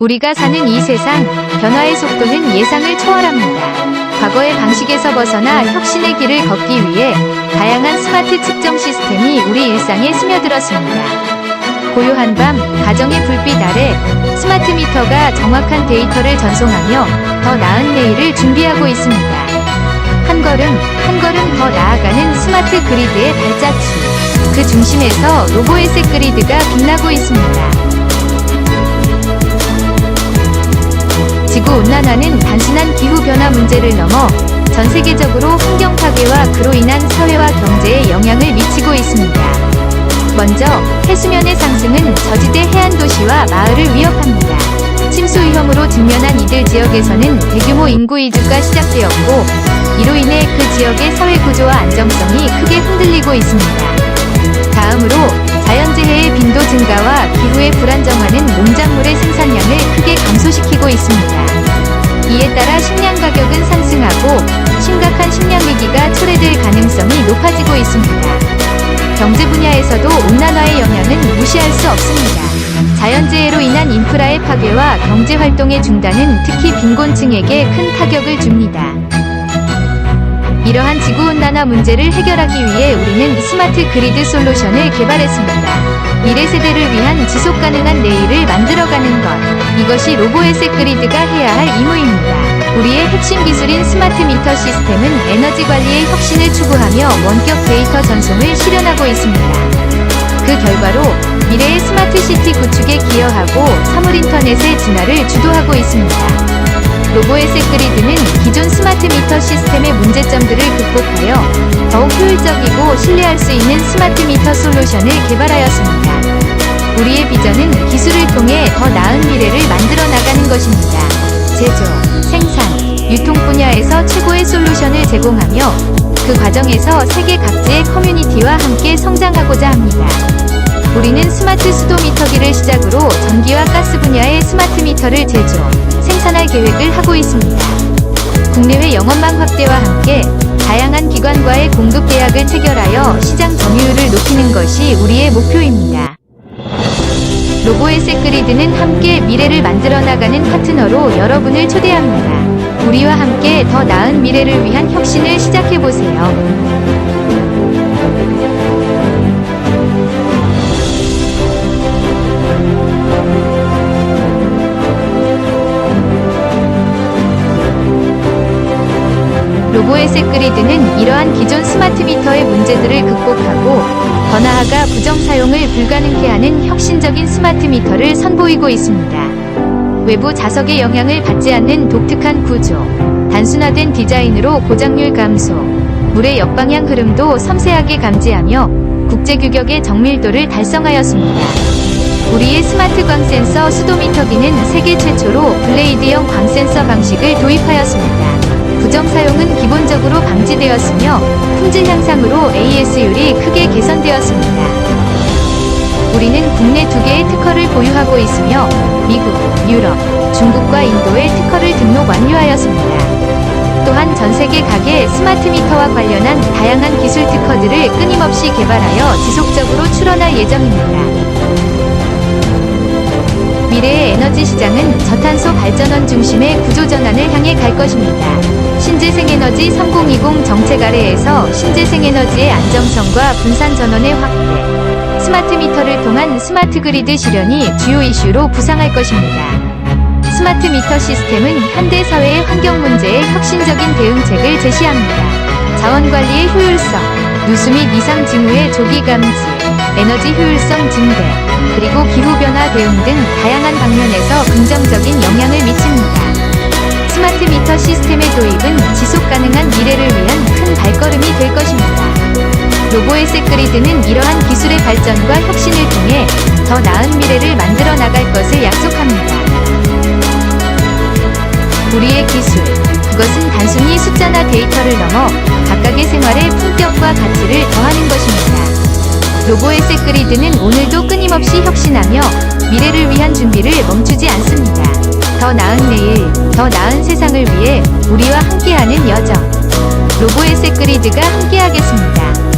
우리가 사는 이 세상, 변화의 속도는 예상을 초월합니다. 과거의 방식에서 벗어나 혁신의 길을 걷기 위해 다양한 스마트 측정 시스템이 우리 일상에 스며들었습니다. 고요한 밤, 가정의 불빛 아래 스마트 미터가 정확한 데이터를 전송하며 더 나은 내일을 준비하고 있습니다. 한 걸음, 한 걸음 더 나아가는 스마트 그리드의 발자취. 그 중심에서 로보에셋 그리드가 빛나고 있습니다. 지구 온난화는 단순한 기후 변화 문제를 넘어 전 세계적으로 환경 파괴와 그로 인한 사회와 경제에 영향을 미치고 있습니다. 먼저 해수면의 상승은 저지대 해안 도시와 마을을 위협합니다. 침수 위험으로 직면한 이들 지역에서는 대규모 인구 이주가 시작되었고 이로 인해 그 지역의 사회 구조와 안정성이 크게 흔들리고 있습니다. 다음으로 자연재해의 빈도 증가와 기후의 불안정화는 농작물의 생산량을 크게 감소시키고 있습니다. 이에 따라 식량 가격은 상승하고 심각한 식량 위기가 초래될 가능성이 높아지고 있습니다. 경제 분야에서도 온난화의 영향은 무시할 수 없습니다. 자연재해로 인한 인프라의 파괴와 경제 활동의 중단은 특히 빈곤층에게 큰 타격을 줍니다. 이러한 지구온난화 문제를 해결하기 위해 우리는 스마트 그리드 솔루션을 개발했습니다. 미래 세대를 위한 지속 가능한 내일을 만들어가는 것. 이것이 로보에셋 그리드가 해야 할 임무입니다. 우리의 핵심 기술인 스마트 미터 시스템은 에너지 관리의 혁신을 추구하며 원격 데이터 전송을 실현하고 있습니다. 그 결과로 미래의 스마트 시티 구축에 기여하고 사물 인터넷의 진화를 주도하고 있습니다. 로보에셋 그리드는 기존 스마트 미터 시스템의 문제점들을 극복하여 더욱 효율적이고 신뢰할 수 있는 스마트 미터 솔루션을 개발하였습니다. 우리의 비전은 기술을 통해 더 나은 미래를 만들어 나가는 것입니다. 제조, 생산, 유통 분야에서 최고의 솔루션을 제공하며 그 과정에서 세계 각지의 커뮤니티와 함께 성장하고자 합니다. 우리는 스마트 수도 미터기를 시작으로 전기와 가스 분야의 스마트 미터를 제조, 생산할 계획을 하고 있습니다. 국내외 영업망 확대와 함께 다양한 기관과의 공급 계약을 체결하여 시장 점유율을 높이는 것이 우리의 목표입니다. 로보에셋 그리드는 함께 미래를 만들어 나가는 파트너로 여러분을 초대합니다. 우리와 함께 더 나은 미래를 위한 혁신을 시작해 보세요. 로보에셋 그리드는 이러한 기존 스마트 미터의 문제들을 극복하고 더 나아가 부정 사용을 불가능케 하는 혁신적인 스마트 미터를 선보이고 있습니다. 외부 자석의 영향을 받지 않는 독특한 구조, 단순화된 디자인으로 고장률 감소, 물의 역방향 흐름도 섬세하게 감지하며 국제 규격의 정밀도를 달성하였습니다. 우리의 스마트 광 센서 수도미터기는 세계 최초로 블레이드형 광 센서 방식을 도입하였습니다. 부정 사용은 기본적으로 방지되었으며 품질 향상으로 AS율이 크게 개선되었습니다. 우리는 국내 두 개의 특허를 보유하고 있으며 미국, 유럽, 중국과 인도의 특허를 등록 완료하였습니다. 또한 전 세계 각의 스마트 미터와 관련한 다양한 기술 특허들을 끊임없이 개발하여 지속적으로 출원할 예정입니다. 미래의 에너지 시장은 저탄소 발전원 중심의 구조 전환을 향해 갈 것입니다. 신재생에너지 3020 정책 아래에서 신재생에너지의 안정성과 분산 전원의 확대, 스마트 미터를 통한 스마트 그리드 실현이 주요 이슈로 부상할 것입니다. 스마트 미터 시스템은 현대 사회의 환경 문제에 혁신적인 대응책을 제시합니다. 자원 관리의 효율성, 누수 및 이상 징후의 조기 감지, 에너지 효율성 증대, 그리고 기후 변화 대응 등 다양한 방면에서 긍정적인 영향을 미칩니다. 스마트 미터 시스템의 도입은 지속 가능한 미래를 위한 큰 발걸음이 될 것입니다. 로보에셋 그리드는 이러한 기술의 발전과 혁신을 통해 더 나은 미래를 만들어 나갈 것을 약속합니다. 우리의 기술, 그것은 단순히 숫자나 데이터를 넘어 각각의 생활에 품격과 가치를 더하는 것입니다. 로보에셋 그리드는 오늘도 끊임없이 혁신하며 미래를 위한 준비를 멈추지 않습니다. 더 나은 내일, 더 나은 세상을 위해 우리와 함께하는 여정. 로보에셋 그리드가 함께하겠습니다.